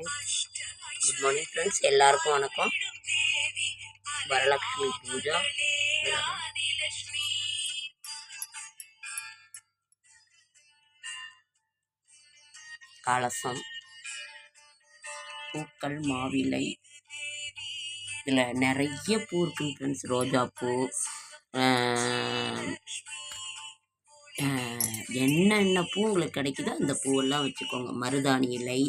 Morning good morning friends எல்லாருக்கும் வணக்கம். வரலட்சுமி பூஜா. கலசம். பூக்கள் மாவிலை. இதில் நிறைய பூ இருக்குங்க ஃப்ரெண்ட்ஸ் ரோஜாப்பூ ஆஹ், என்னென்ன பூ உங்களுக்கு கிடைக்குதோ அந்த பூவெல்லாம் வச்சுக்கோங்க. மருதாணி இலை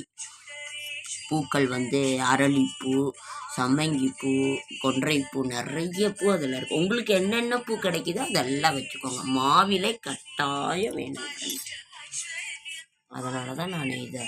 பூக்கள் வந்து அரளிப்பூ சம்மங்கிப்பூ கொன்றைப்பூ நிறைய பூ அதில் இருக்குது உங்களுக்கு என்னென்ன பூ கிடைக்குதோ அதெல்லாம் வச்சுக்கோங்க. மாவிலை கட்டாயம் வேணும். அதனால தான் நான் இதை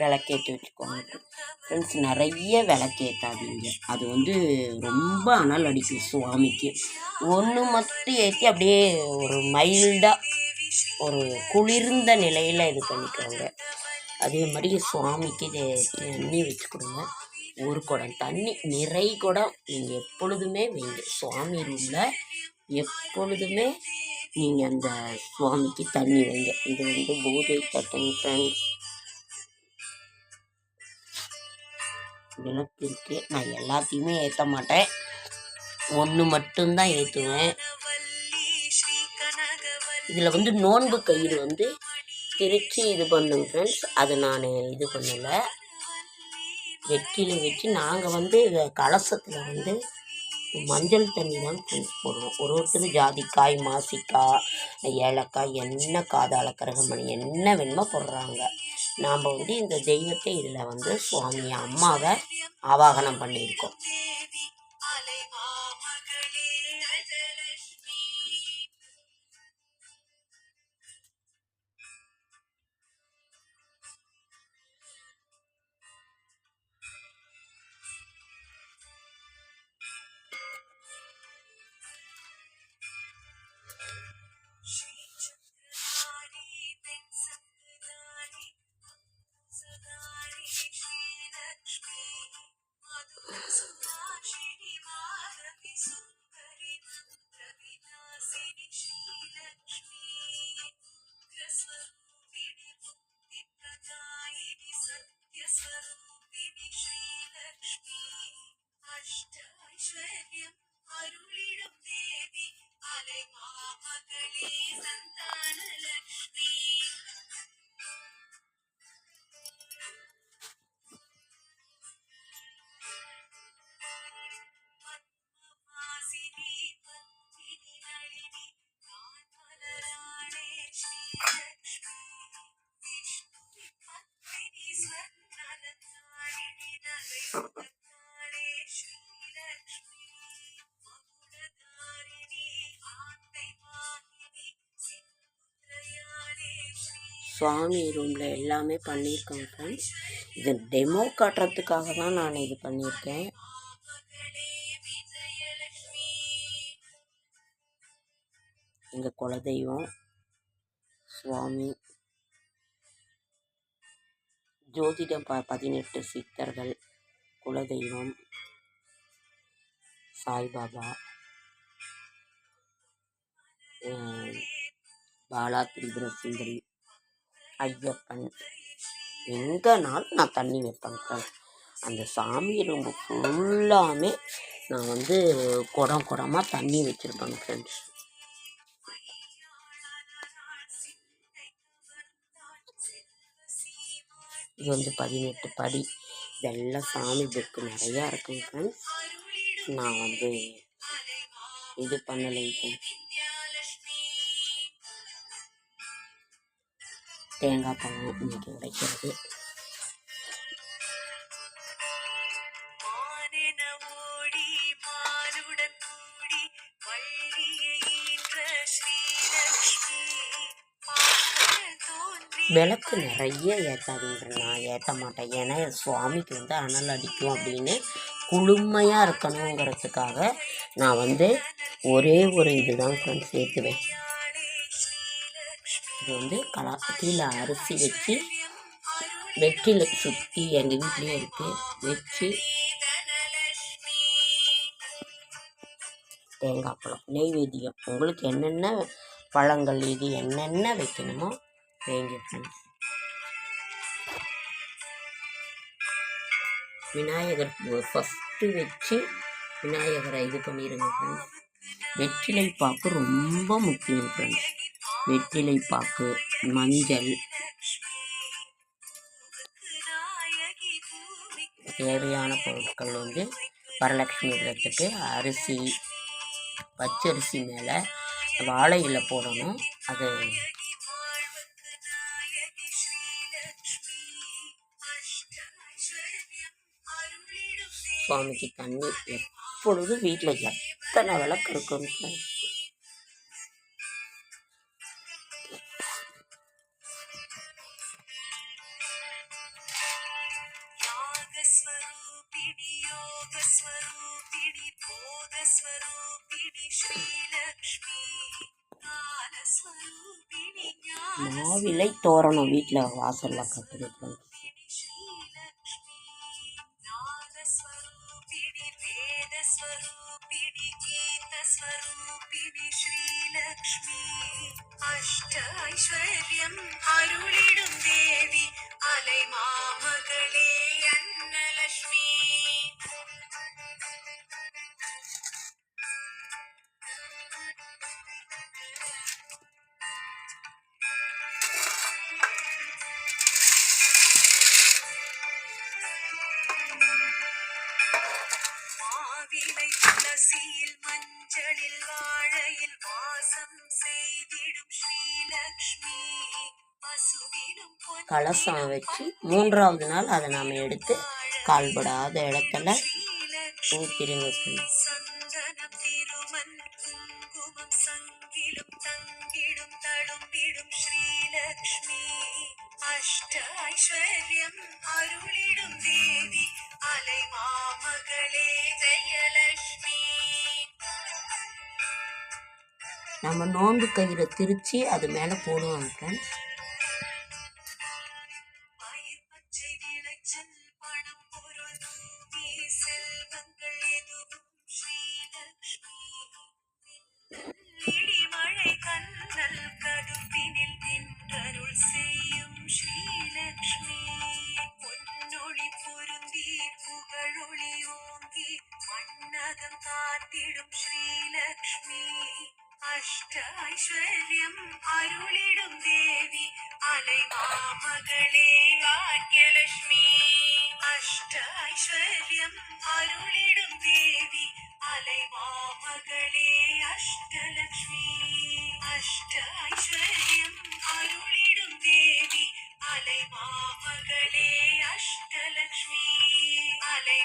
விளக்கேற்றி வச்சுக்கோங்க. ஃப்ரெண்ட்ஸ் நிறைய விளக்கேற்றாதீங்க அது வந்து ரொம்ப அனல் அடிக்கும் சுவாமிக்கு. ஒன்று மட்டும் ஏற்றி அப்படியே ஒரு மைல்டாக ஒரு குளிர்ந்த நிலையில் இது பண்ணிக்கோங்க. அதே மாதிரி சுவாமிக்கு இது தண்ணி வச்சுக்கொடுங்க ஒரு குடம் தண்ணி நிறை குடம் நீங்கள் எப்பொழுதுமே வைங்க சுவாமி ரூமில் எப்பொழுதுமே நீங்கள் அந்த சுவாமிக்கு தண்ணி வைங்க. இது வந்து பூஜை தட்டுங்க ஃப்ரெண்ட்ஸ் விளக்கு இருக்குது நான் எல்லாத்தையுமே ஏற்ற மாட்டேன். ஒன்று மட்டும்தான் ஏற்றுவேன் இதில் வந்து நோன்பு கயிறு வந்து திரித்து இது பண்ணுங்க ஃப்ரெண்ட்ஸ் அது நான் இது பண்ணலை. வெற்றில வச்சு நாங்கள் வந்து கலசத்தில் வந்து மஞ்சள் தண்ணி தான் ஃப்ரெண்ட்ஸ் போடுவோம் ஒரு ஒருத்தர் ஜாதிக்காய் மாசிக்காய் ஏலக்காய் என்ன காதால கரகமணி என்ன வேணுமோ போடுறாங்க. நாம் வந்து இந்த தெய்வத்தை இதில் வந்து சுவாமி அம்மாவை ஆவாகனம் பண்ணியிருக்கோம். சுவாமி ரூமில் எல்லாமே பண்ணியிருக்கேன் ஃப்ரெண்ட்ஸ் இது டெமோ காட்டுறதுக்காக தான் நான் இது பண்ணியிருக்கேன். எங்கள் குலதெய்வம் சுவாமி ஜோதிடம் ப பதினெட்டு சித்தர்கள் குலதெய்வம் சாய்பாபா பாலா திரிபுர சுந்தரி ஐயப்பன். எங்கேனாலும் நான் தண்ணி வைப்பேன் அந்த சாமி ரூம் ஃபுல்லாமே நான் வந்து குடம் குடமாக தண்ணி வச்சுருப்பேங்க ஃப்ரெண்ட்ஸ் இது வந்து பதினெட்டு படி. இதெல்லாம் சாமி புக்கு நிறையா இருக்குங்க ஃப்ரெண்ட்ஸ் நான் வந்து இது பண்ணலைங்க. தேங்காய் பழம் இன்னைக்கு உடைக்கிறது. விளக்கு நிறைய ஏற்றாதீங்க நான் ஏற்ற மாட்டேன். ஏன்னா சுவாமிக்கு வந்து அனல் அடிக்கும் அப்படின்னு குளுமையாக இருக்கணுங்கிறதுக்காக நான் வந்து ஒரே ஒரு இதுதான் ஃப்ரெண்ட்ஸ் சேர்த்துவேன். இது வந்து கலா கீழே அரிசி வச்சு வெற்றிலை சுற்றி எங்கள் வீட்லேயே இருக்குது வச்சு தேங்காய் பழம் நெய்வேத்தியம். உங்களுக்கு என்னென்ன பழங்கள் இது என்னென்ன வைக்கணுமோ வைங்க விநாயகர் ஃபஸ்ட்டு வச்சு விநாயகரை இது பண்ணிடுங்க ஃப்ரெண்ட்ஸ் வெற்றிலை பாக்கு ரொம்ப முக்கியம் ஃப்ரெண்ட்ஸ் வெற்றிலை பாக்கு மஞ்சள். தேவையான பொருட்கள் வந்து வரலட்சுமி விரதத்துக்கு அரிசி பச்சரிசி மேலே வாழை இலை போடணும். அது சுவாமிக்கு தண்ணி எப்பொழுதும் வீட்டில் எத்தனை விளக்கு இருக்கும் யோகஸ்வரூபிணி போகஸ்வரூபிணி ஸ்ரீலக்ஷ்மி காலஸ்வரூபிணி மாவிலை தோரணம் வீட்டில் வாசலில் கட்டுது friends. ஸ்ரீலக்ஷ்மி நாதஸ்வரூபிணி வேதஸ்வரூபிணி கலசம் வச்சு மூன்றாவது நாள் அதை நாம் எடுத்து கால்படாத இடத்துல ஊற்றிடுங்க ஃப்ரெண்ட்ஸ் சந்தனம் திருமண் குங்குமம் நம்ம நோன்பு கயிறை திரித்து அது மேலே போடுவாங்க ஃப்ரெண்ட்ஸ் ஐஸ்வர்யம் அருளிடும் தேவி அலை மாமகளே பாக்யலட்சுமி அஷ்ட ஐஸ்வர்யம் அருளிடும் தேவி அலை மாமகளே அஷ்டலக்ஷ்மி அஷ்ட ஐஸ்வர்யம் அருளிடும் தேவி அலை மாமகளே அஷ்டலட்சுமி அலை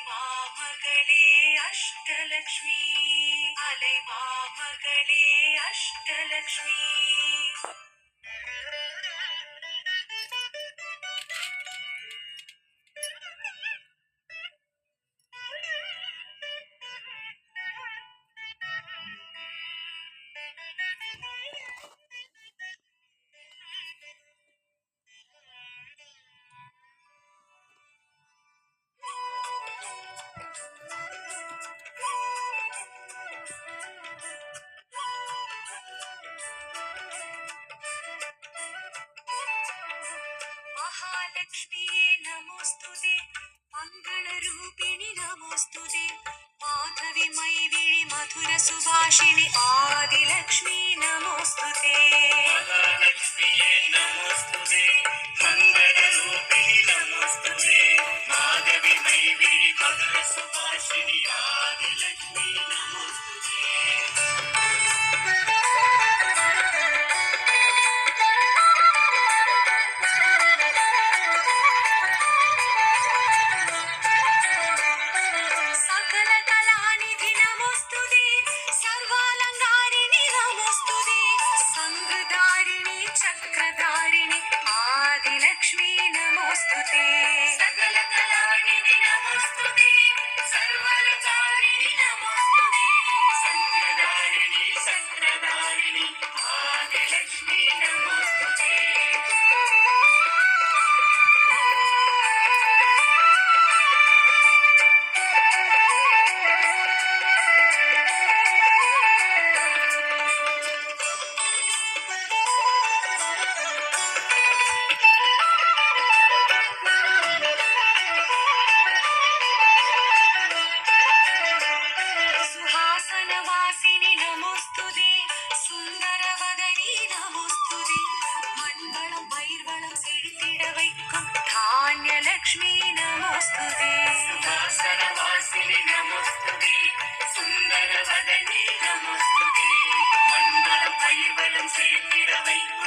fresh electricity. మహాలక్ష్మియే నమోస్తుతే మంగళ రూపిణి నమోస్తుతే మాధవిమై విళి మధుర సుభాషిణి ఆదిలక్ష్మి నమోస్తుతే. మహాలక్ష్మియే నమోస్తుతే మంగళ మధుర సుభాషిణి ఆదిలక్ష్మి నమోస్తుతే. சுந்தரவதனி நமஸ்துதே மண்வளம் வைத்து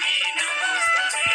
me no more.